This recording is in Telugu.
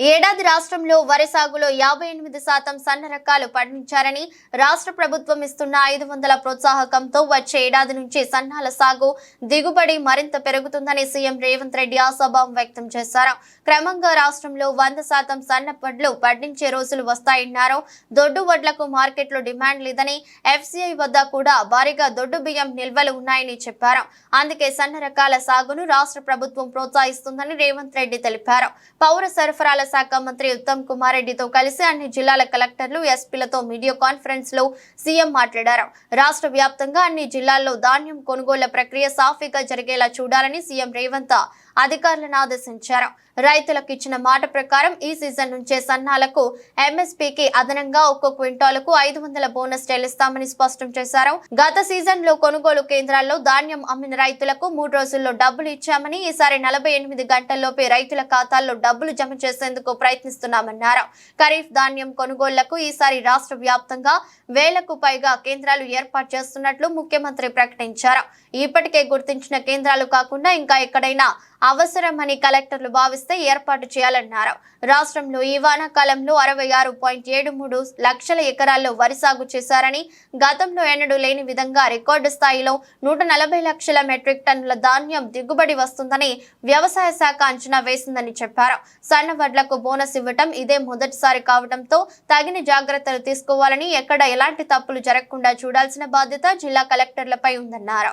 ఏడాది రాష్ట్రంలో వరి సాగులో యాభై ఎనిమిది శాతం సన్న రకాలు పండించారని రాష్ట్ర ప్రభుత్వం ఇస్తున్న ఐదు వందల ప్రోత్సాహకంతో వచ్చే ఏడాది నుంచి సన్నాల సాగు దిగుబడి మరింత పెరుగుతుందని సీఎం రేవంత్ రెడ్డి ఆశాభావం వ్యక్తం చేశారు. క్రమంగా రాష్ట్రంలో వంద శాతం సన్న వడ్లు పండించే రోజులు వస్తాయన్నారు. దొడ్డు వడ్లకు మార్కెట్లో డిమాండ్ లేదని ఎఫ్సీఐ వద్ద కూడా భారీగా దొడ్డు బియ్యం నిల్వలు ఉన్నాయని చెప్పారు. అందుకే సన్న రకాల సాగును రాష్ట్ర ప్రభుత్వం ప్రోత్సహిస్తుందని రేవంత్ రెడ్డి తెలిపారు. పౌర సరఫరాల శాఖ మంత్రి ఉత్తమ్ కుమార్ రెడ్డితో కలిసి అన్ని జిల్లాల కలెక్టర్లు ఎస్పీలతో మీడియా కాన్ఫరెన్స్లో సీఎం మాట్లాడారు. రాష్ట్ర వ్యాప్తంగా అన్ని జిల్లాల్లో ధాన్యం కొనుగోళ్ళ ప్రక్రియ సాఫీగా జరిగేలా చూడాలని సీఎం రేవంత్ అధికారులను ఆదేశించారు. రైతులకు ఇచ్చిన మాట ప్రకారం ఈ సీజన్ నుంచే సన్నాలకు ఎంఎస్పీకి అదనంగా ఒక్కో క్వింటాలకు ఐదు వందల బోనస్ చెల్లిస్తామని స్పష్టం చేశారు. గత సీజన్లో కొనుగోలు కేంద్రాల్లో ధాన్యం అమ్మిన రైతులకు మూడు రోజుల్లో డబ్బులు ఇచ్చామని ఈసారి నలభై ఎనిమిది గంటల్లోపే రైతుల ఖాతాల్లో డబ్బులు జమ చేసేందుకు ప్రయత్నిస్తున్నామన్నారు. ఖరీఫ్ ధాన్యం కొనుగోళ్ళకు ఈసారి రాష్ట్ర వ్యాప్తంగా వేలకు పైగా కేంద్రాలు ఏర్పాటు చేస్తున్నట్లు ముఖ్యమంత్రి ప్రకటించారు. ఇప్పటికే గుర్తించిన కేంద్రాలు కాకుండా ఇంకా ఎక్కడైనా అవసరమని కలెక్టర్లు భావిస్తారు వ్యవస్థ ఏర్పాటు చేయాలన్నారు. రాష్ట్రంలో ఈ వానాకాలంలో అరవై ఆరు పాయింట్ ఏడు మూడు లక్షల ఎకరాల్లో వరి సాగు చేశారని గతంలో ఎన్నడూ లేని విధంగా రికార్డు స్థాయిలో నూట నలభై లక్షల మెట్రిక్ టన్నుల ధాన్యం దిగుబడి వస్తుందని వ్యవసాయ శాఖ అంచనా వేసిందని చెప్పారు. సన్న వడ్లకు బోనస్ ఇవ్వటం ఇదే మొదటిసారి కావడంతో తగిన జాగ్రత్తలు తీసుకోవాలని ఎక్కడ ఎలాంటి తప్పులు జరగకుండా చూడాల్సిన బాధ్యత జిల్లా కలెక్టర్లపై ఉందన్నారు.